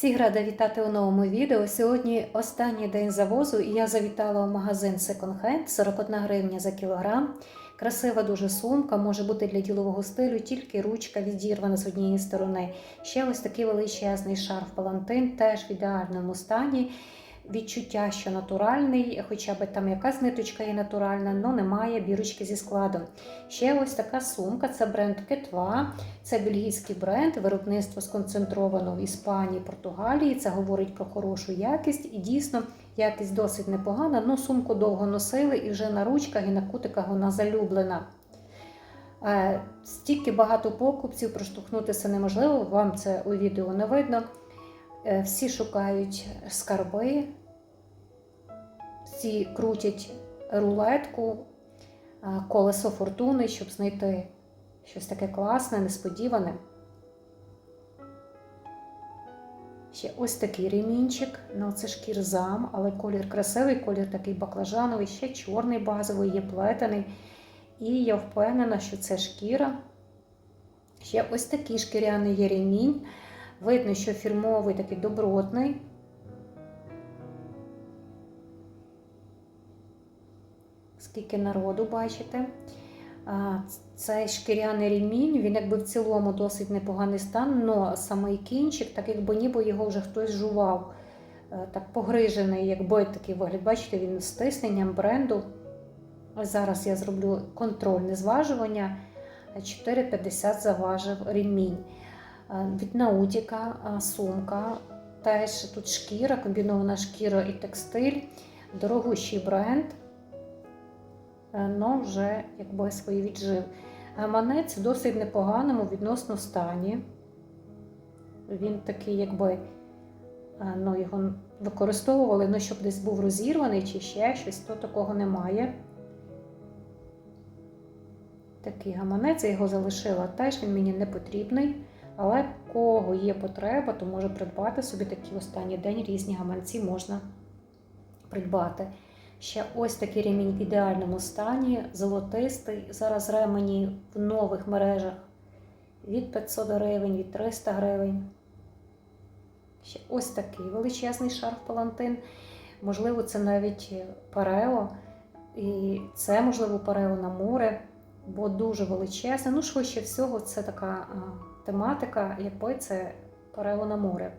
Всіх рада вітати у новому відео. Сьогодні останній день завозу, і я завітала в магазин Second Hand 41 гривня за кілограм. Красива дуже сумка, може бути для ділового стилю, тільки ручка відірвана з однієї сторони. Ще ось такий величезний шарф палантин, теж в ідеальному стані. Відчуття, що натуральний, хоча б там якась ниточка є натуральна, але немає бірочки зі складом. Ще ось така сумка це бренд Кетва. Це бельгійський бренд, виробництво сконцентровано в Іспанії, Португалії. Це говорить про хорошу якість, і дійсно якість досить непогана. Ну, сумку довго носили, і вже на ручках і на кутиках вона залюблена. Е, Стільки багато покупців, проштовхнутися неможливо, вам це у відео не видно. Е, Всі шукають скарби, всі крутять рулетку, е, колесо фортуни, щоб знайти щось таке класне, несподіване. Ще ось такий ремінчик, ну це ж кірзам, але колір красивий, колір такий баклажановий, ще чорний базовий, є плетений. І я впевнена, що це шкіра. Ще ось такий шкіряний є ремінь. Видно, що фірмовий такий добротний. Скільки народу бачите. Цей шкіряний ремінь, він якби в цілому досить непоганий стан, але самий кінчик, так якби ніби його вже хтось жував, Е, так погрижений, якби такий вигляд. Бачите, він з стисненням бренду. Зараз я зроблю контрольне зважування. 4,50 заважив ремінь. Е, Від Наутіка е, сумка. Теж тут шкіра, комбінована шкіра і текстиль, дорогущий бренд, але вже якби свої віджив. Гаманець в досить непоганому відносно стані. Він такий, якби ну, його використовували, ну, щоб десь був розірваний чи ще щось, то такого немає. Такий гаманець, я його залишила теж, він мені не потрібний. Але кого є потреба, то може придбати собі такі останній день різні гаманці можна придбати. Ще ось такий ремінь в ідеальному стані, золотистий. Зараз ремені в нових мережах від 500 гривень, від 300 гривень. Ще ось такий величезний шарф палантин. Можливо, це навіть парео. І це, можливо, парео на море, бо дуже величезне. Ну, швидше всього, це така тематика, якби це парео на море.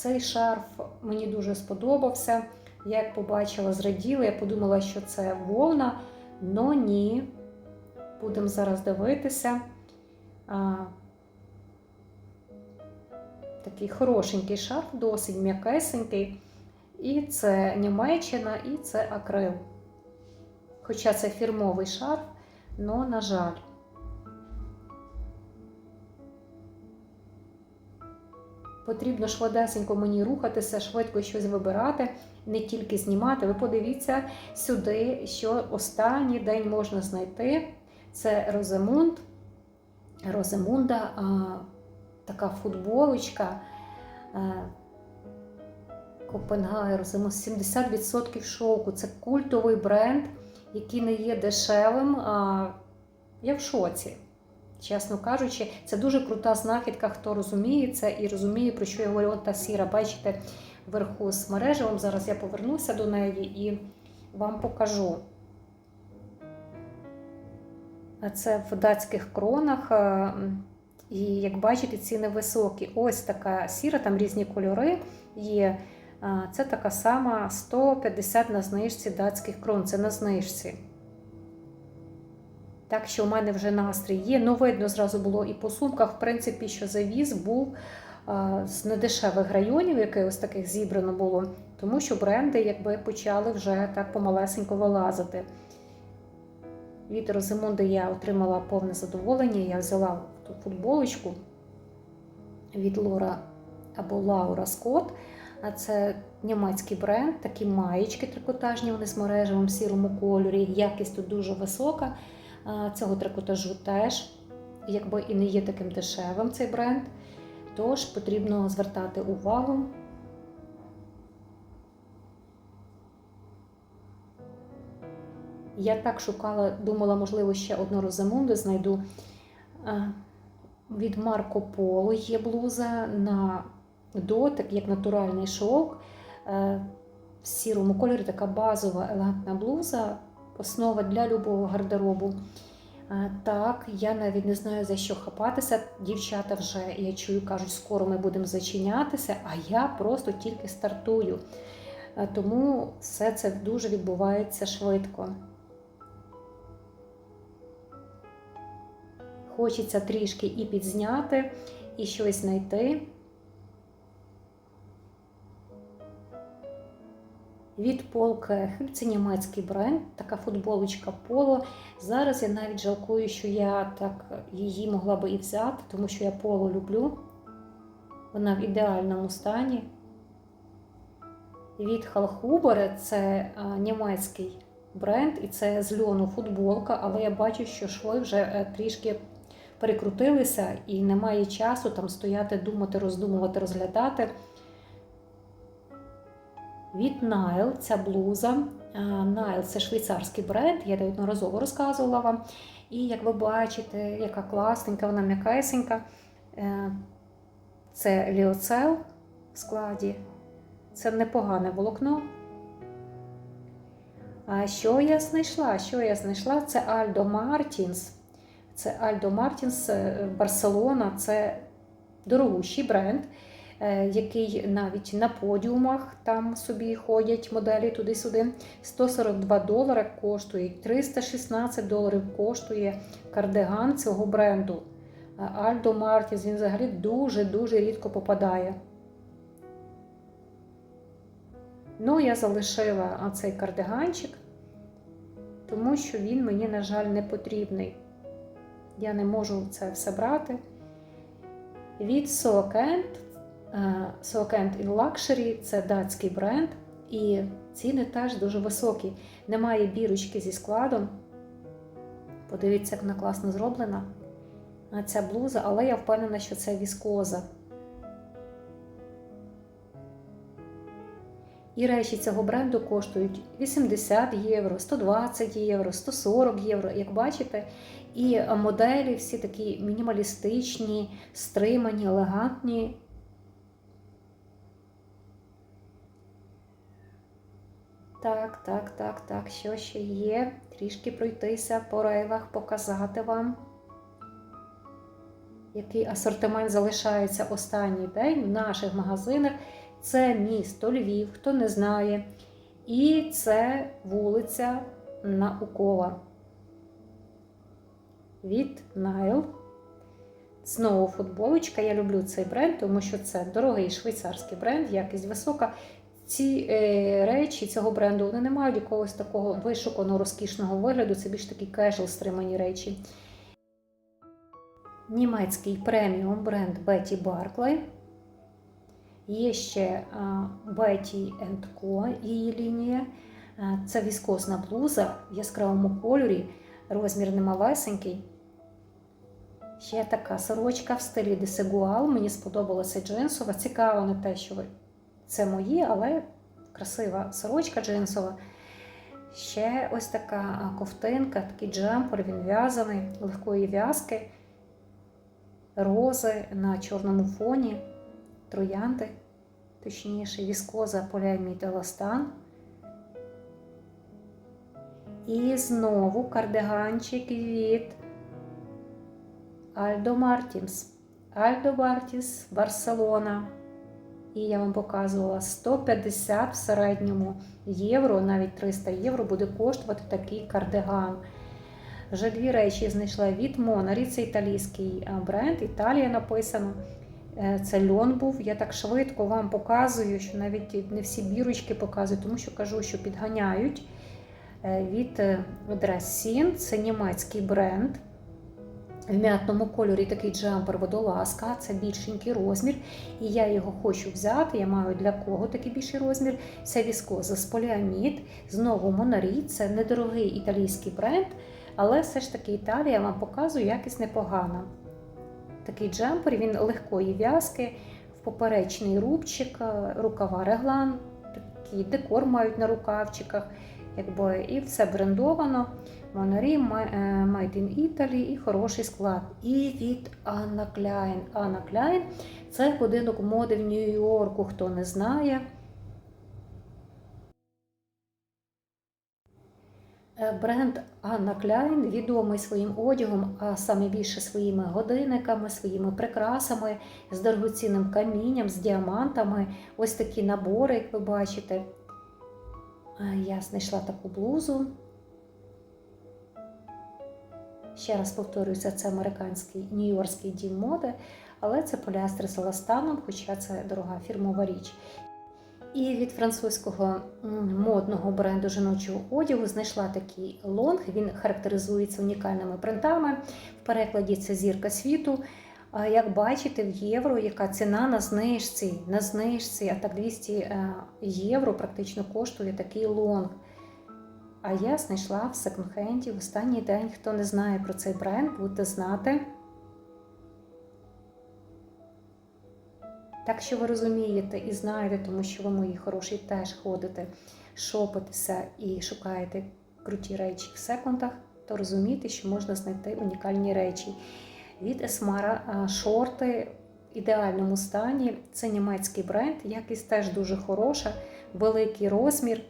Цей шарф мені дуже сподобався. Я як побачила, зраділа, я подумала, що це вовна, але ні. Будемо зараз дивитися. А, Такий хорошенький шарф, досить м'якесенький. І це Німеччина, і це акрил. Хоча це фірмовий шарф, але, на жаль. Потрібно швидесенько мені рухатися, швидко щось вибирати, не тільки знімати. Ви подивіться сюди, що останній день можна знайти. Це Роземунд. Роземунда, а, така футболочка. А, Копенгагер, Роземунд, 70% шовку. Це культовий бренд, який не є дешевим. А, я в шоці. Чесно кажучи, це дуже крута знахідка, хто розуміє це і розуміє, про що я говорю. От та сіра, бачите, вверху з мережевим. Зараз я повернуся до неї і вам покажу. А це в датських кронах. І як бачите, ціни високі. Ось така сіра, там різні кольори є. Це така сама 150 на знижці датських крон. Це на знижці. Так що у мене вже настрій є. Ну, видно, зразу було і по сумках, в принципі, що завіз був з недешевих районів, якихось таких зібрано було, тому що бренди якби почали вже так помалесенько вилазити. Від Розимонди я отримала повне задоволення. Я взяла ту футболочку від Лора або Лаура Скотт. А це німецький бренд, такі маєчки трикотажні, вони з мережевим сірому кольорі. Якість тут дуже висока. Цього трикотажу теж, якби і не є таким дешевим цей бренд, тож потрібно звертати увагу. Я так шукала, думала, можливо, ще одну розамунду знайду. від Марко Поло є блуза на дотик, як натуральний шовк. Е, В сірому кольорі така базова елегантна блуза, основа для любого гардеробу. Так, я навіть не знаю за що хапатися. Дівчата вже, я чую, кажуть, скоро ми будемо зачинятися, а я просто тільки стартую. Тому все це дуже відбувається швидко. Хочеться трішки і підзняти, і щось знайти. Від Пол Кехель, це німецький бренд, така футболочка Поло. Зараз я навіть жалкую, що я так її могла би і взяти, тому що я поло люблю. Вона в ідеальному стані. Від Халхубер це німецький бренд, і це з льону футболка, але я бачу, що шви вже е, трішки перекрутилися і немає часу там стояти, думати, роздумувати, розглядати. Від Nile ця блуза. А, Nile це швейцарський бренд, я неодноразово розказувала вам. І як ви бачите, яка класненька, вона м'якесенька. Е, Це ліоцел в складі. Це непогане волокно. А що я знайшла? Що я знайшла? Це Альдо Мартінс. Це Альдо Мартінс е, Барселона. Це дорогущий бренд, е, який навіть на подіумах там собі ходять моделі туди-сюди. 142 долари коштує, 316 доларів коштує кардиган цього бренду. Альдо Мартінс він взагалі дуже-дуже рідко попадає. Ну, я залишила цей кардиганчик, тому що він мені, на жаль, не потрібний. Я не можу це все брати. Від Soakent, Soakent in Luxury це датський бренд, і ціни теж дуже високі. Немає бірочки зі складом. Подивіться, як вона класно зроблена. Ця блуза, але я впевнена, що це віскоза. І речі цього бренду коштують 80 євро, 120 євро, 140 євро, як бачите. І моделі всі такі мінімалістичні, стримані, елегантні. Так, так, так, так, що ще є? Трішки пройтися по рейлах, показати вам, який асортимент залишається останній день в наших магазинах. Це місто Львів, хто не знає. І це вулиця Наукова. Від Найл. Знову футболочка. Я люблю цей бренд, тому що це дорогий швейцарський бренд, якість висока. Ці е, речі цього бренду вони не мають якогось такого вишуканого розкішного вигляду. Це більш такі кежл стримані речі. Німецький преміум бренд Betty Barclay. Є ще Betty Co, її лінія. Це віскозна блуза в яскравому кольорі, розмір немалесенький. Ще така сорочка в стилі десегуал. Мені сподобалася джинсова. Цікаво не те, що це мої, але красива сорочка джинсова. Ще ось така ковтинка, такий джемпер, він в'язаний, легкої в'язки, рози на чорному фоні троянди, точніше, віскоза поліамід еластан. І знову кардиганчик від Альдо Мартінс. Альдо Мартінс, Барселона. І я вам показувала 150 в середньому євро, навіть 300 євро буде коштувати такий кардиган. Вже дві речі знайшла від Монарі, це італійський бренд, Італія написано. Це льон був. Я так швидко вам показую, що навіть не всі бірочки показую, тому що кажу, що підганяють від Dressing, це німецький бренд. В м'ятному кольорі такий джемпер водолазка, це більшенький розмір. І я його хочу взяти. Я маю для кого такий більший розмір. Це віскоза з поліамід. Знову Монарі, це недорогий італійський бренд, але все ж таки Італія вам показую, якість непогана. Такий джемпер, він легкої в'язки, в поперечний рубчик, рукава реглан, такий декор мають на рукавчиках, якби, і все брендовано. Монарі, Made in Italy і хороший склад. І від Anna Klein. Anna Klein – це будинок моди в Нью-Йорку, хто не знає. Е, Бренд Анна Кляйн відомий своїм одягом, а саме більше своїми годинниками, своїми прикрасами, з дорогоцінним камінням, з діамантами. Ось такі набори, як ви бачите. Е, Я знайшла таку блузу. Ще раз повторюся, це американський нью-йоркський дім моди, але це поліастер з еластаном, хоча це дорога фірмова річ. І від французького модного бренду жіночого одягу знайшла такий лонг. Він характеризується унікальними принтами. В перекладі це зірка світу. Як бачите, в євро, яка ціна на знижці, на знижці, а так 200 е, євро практично коштує такий лонг. А я знайшла в секонд-хенді в останній день. Хто не знає про цей бренд, будете знати. Так що ви розумієте і знаєте, тому що ви мої хороші теж ходите, шопитеся і шукаєте круті речі в секундах, то розумієте, що можна знайти унікальні речі. Від Esmara шорти в ідеальному стані. Це німецький бренд, якість теж дуже хороша, великий розмір,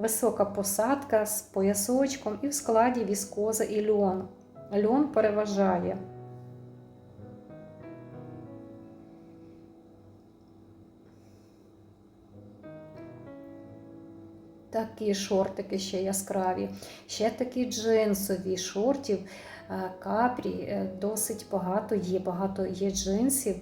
висока посадка з поясочком і в складі віскоза і льон. Льон переважає. Такі шортики ще яскраві, ще такі джинсові шортів, е, капрі, е, досить багато є, багато є джинсів.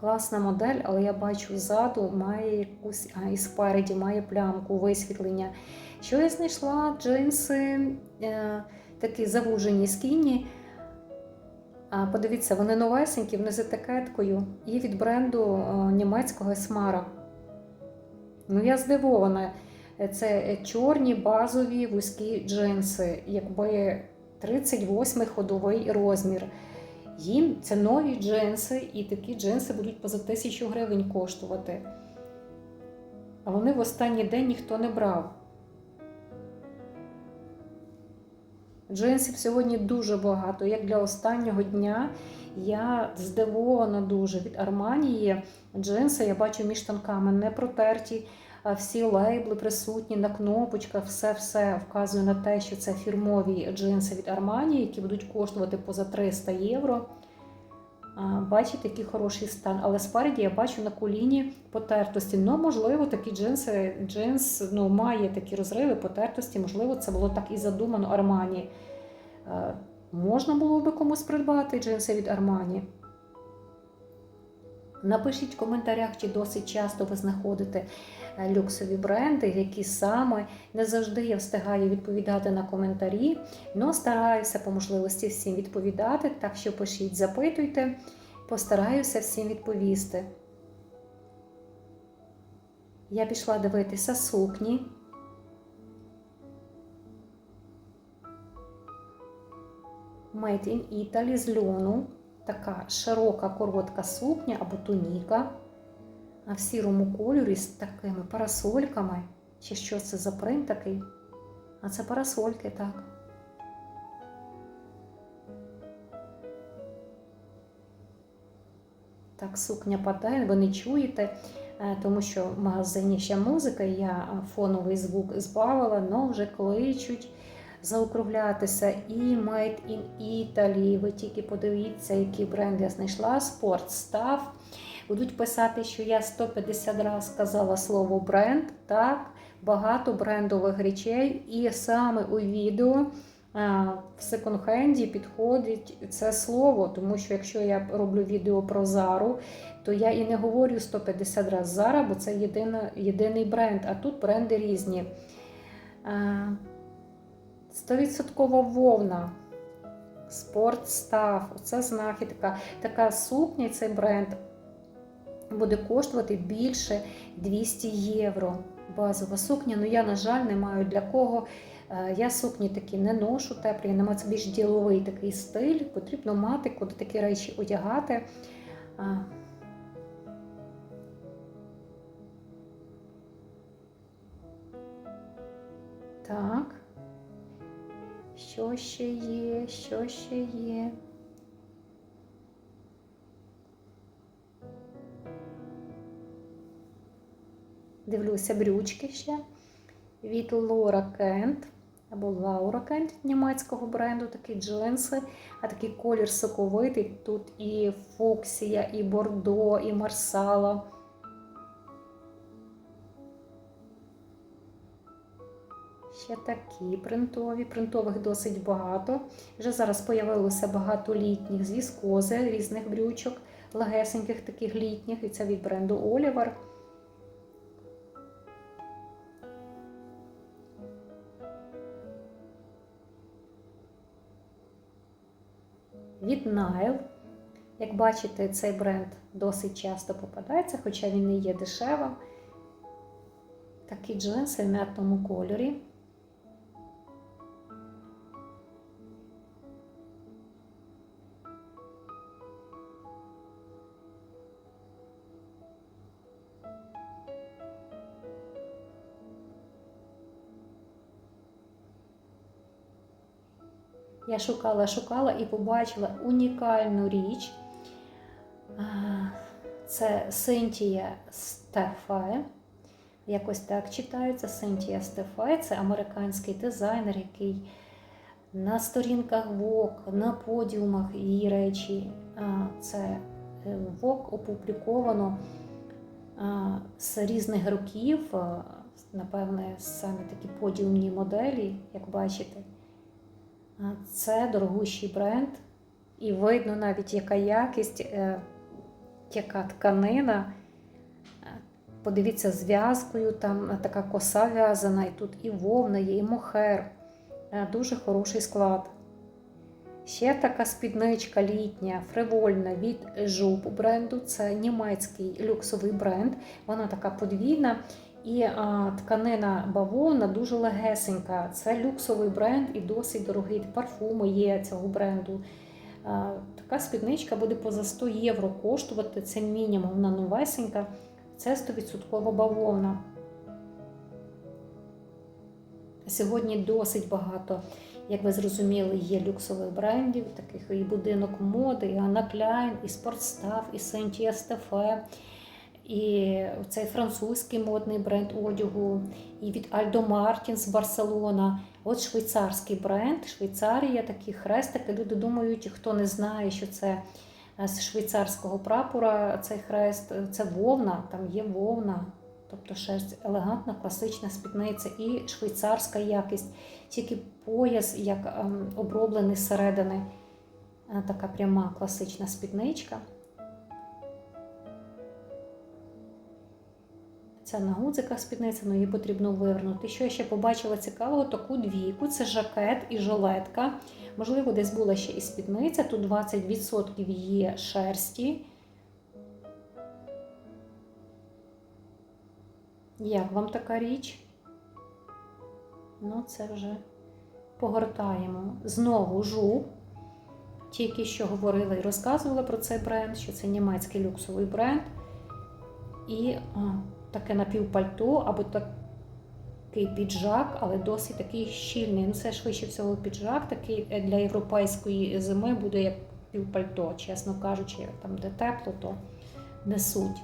Класна модель, але я бачу ззаду має якусь, а і спереді має плямку висвітлення. Що я знайшла? Джинси е, такі завужені скіні. А подивіться, вони новесенькі, вони з етикеткою і від бренду е, німецького Esmara. Ну, я здивована. Це чорні базові вузькі джинси, якби 38 ходовий розмір. Їм це нові джинси, і такі джинси будуть поза тисячу гривень коштувати. А вони в останній день ніхто не брав. Джинсів сьогодні дуже багато. Як для останнього дня я здивована дуже від Арманії. Джинси я бачу між штанками не протерті, всі лейбли присутні на кнопочках, все-все вказує на те, що це фірмові джинси від Арманії, які будуть коштувати поза 300 євро. Бачите, який хороший стан. Але спереді я бачу на коліні потертості. Ну, можливо, такі джинси, джинс ну, має такі розриви, потертості, можливо, це було так і задумано Армані. Можна було би комусь придбати джинси від Армані. Напишіть в коментарях, чи досить часто ви знаходите люксові бренди, які саме не завжди я встигаю відповідати на коментарі, але стараюся по можливості всім відповідати. Так що пишіть, запитуйте, постараюся всім відповісти. Я пішла дивитися сукні. Made in Italy з льону. Така широка коротка сукня або туніка в сірому кольорі з такими парасольками. Чи що це за принт такий? А це парасольки, так. Так, сукня падає, ви не чуєте, тому що в магазині ще музика, я фоновий звук збавила, але вже кличуть заокруглятися. І Made in Italy. Ви тільки подивіться, який бренд я знайшла. Sport Stuff. Будуть писати, що я 150 разів сказала слово бренд. Так, багато брендових речей. І саме у відео в секонд-хенді підходить це слово, тому що якщо я роблю відео про Зару, то я і не говорю 150 разів Зара, бо це єдина, єдиний бренд, а тут бренди різні. 100% вовна. Спортстав, оце знахідка. Така сукня, цей бренд буде коштувати більше 200 євро. Базова сукня. Ну я, на жаль, не маю для кого. Я сукні такі не ношу теплі, я не це більш діловий такий стиль. Потрібно мати, куди такі речі одягати. Так. Що ще є? Що ще є? Дивлюся брючки ще від Laura Kent або Laura Kent німецького бренду, такі джинси, а такий колір соковитий. Тут і фуксія, і бордо, і марсала. Ще такі принтові, принтових досить багато. Вже зараз появилося багато літніх з віскози, різних брючок, легесеньких таких літніх, і це від бренду Oliver. Від Nile. Як бачите, цей бренд досить часто попадається, хоча він не є дешевим. Такі джинси в м'ятному кольорі. Я шукала, шукала і побачила унікальну річ. Це Синтія Стефе. Якось так читається. Синтія Стефе. Це американський дизайнер, який на сторінках Vogue, на подіумах її речі. Це е, Vogue опубліковано з різних років. Напевне, саме такі подіумні моделі, як бачите. Це дорогущий бренд, і видно навіть, яка якість, е, яка тканина. Е, Подивіться, зв'язкою, там така коса в'язана, і тут і вовна є, і мохер. Е, Дуже хороший склад. Ще така спідничка літня, фривольна від жуп бренду. Це німецький люксовий бренд. Вона така подвійна. І а, тканина бавовна дуже легесенька. Це люксовий бренд і досить дорогий. Парфуми є цього бренду. А, така спідничка буде поза 100 євро коштувати. Це мінімум вона новесенька. Це 100% бавовна. Сьогодні досить багато, як ви зрозуміли, є люксових брендів, таких і будинок моди, і Klein, і Спортстав, і Сентія Стефе. І цей французький модний бренд одягу, і від Альдо Мартін з Барселона. От швейцарський бренд, Швейцарія, такі хрестики. Люди думають, хто не знає, що це з швейцарського прапора цей хрест, це вовна, там є вовна, тобто шерсть елегантна, класична спідниця і швейцарська якість, тільки пояс, як ем, оброблений зсередини, Е, така пряма класична спідничка. Це на гудзиках спідниця, але її потрібно вивернути. Що я ще побачила цікавого, таку двійку це жакет і жилетка. Можливо, десь була ще і спідниця, тут 20% є шерсті. Як вам така річ? Ну, це вже погортаємо. Знову жук. Тільки що говорила і розказувала про цей бренд, що це німецький люксовий бренд. І таке напівпальто або такий піджак, але досить такий щільний. Ну, це швидше всього піджак, такий для європейської зими буде як півпальто, чесно кажучи, там де тепло, то несуть.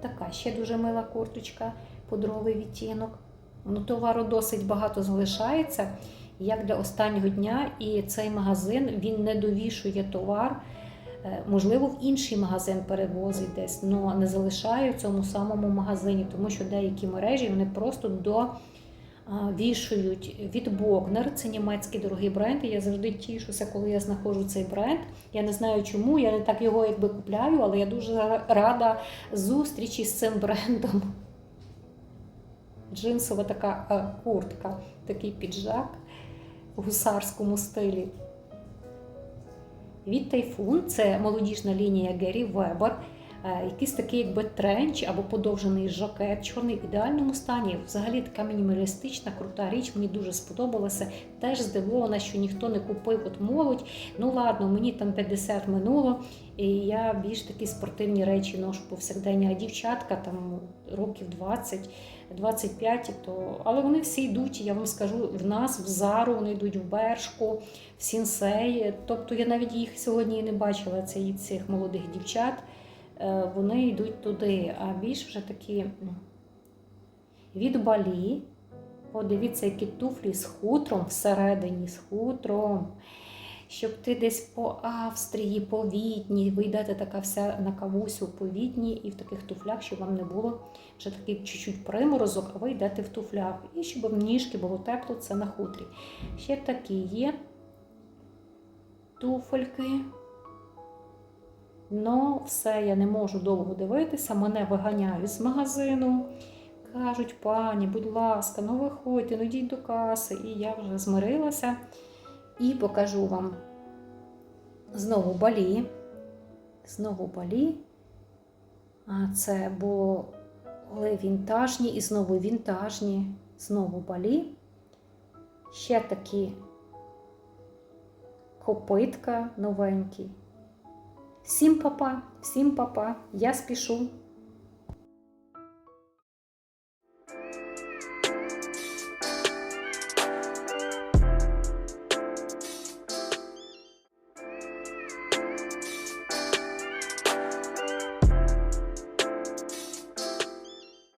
Така ще дуже мила курточка, пудровий відтінок. Ну, Товару досить багато залишається, як для останнього дня, і цей магазин він не довішує товар. Е, Можливо, в інший магазин перевозить десь, але не залишає в цьому самому магазині, тому що деякі мережі вони просто довішують від Богнер. Це німецький дорогий бренд. І я завжди тішуся, коли я знаходжу цей бренд. Я не знаю чому, я не так його якби купляю, але я дуже рада зустрічі з цим брендом. Джинсова така е, куртка, такий піджак в гусарському стилі. Від Тайфун це молодіжна лінія Гері Вебер, е, якийсь такий якби тренч або подовжений жакет, чорний в ідеальному стані. Взагалі така мінімалістична, крута річ, мені дуже сподобалася. Теж здивована, що ніхто не купив от молодь. Ну ладно, мені там 50 минуло, і я більш такі спортивні речі ношу повсякдення. А дівчатка там років 20 25, то... але вони всі йдуть, я вам скажу, в нас, в Зару, вони йдуть в Бершку, в Сінсей. Тобто я навіть їх сьогодні і не бачила, ці, цих молодих дівчат. Е, Вони йдуть туди, а більш вже такі м, від балі. Подивіться, які туфлі з хутром всередині, з хутром. Щоб ти десь по Австрії, по Відні, ви йдете така вся на кавусю по Відні і в таких туфлях, щоб вам не було вже такий чуть-чуть приморозок, а ви йдете в туфлях. І щоб в ніжки було тепло, це на хутрі. Ще такі є туфельки. Ну, все, я не можу довго дивитися, мене виганяють з магазину. Кажуть, пані, будь ласка, ну виходьте, ну йдіть до каси. І я вже змирилася і покажу вам знову балі. Знову балі. А це були вінтажні і знову вінтажні, знову балі. Ще такі копитка новенькі. Всім папа, всім папа, я спішу.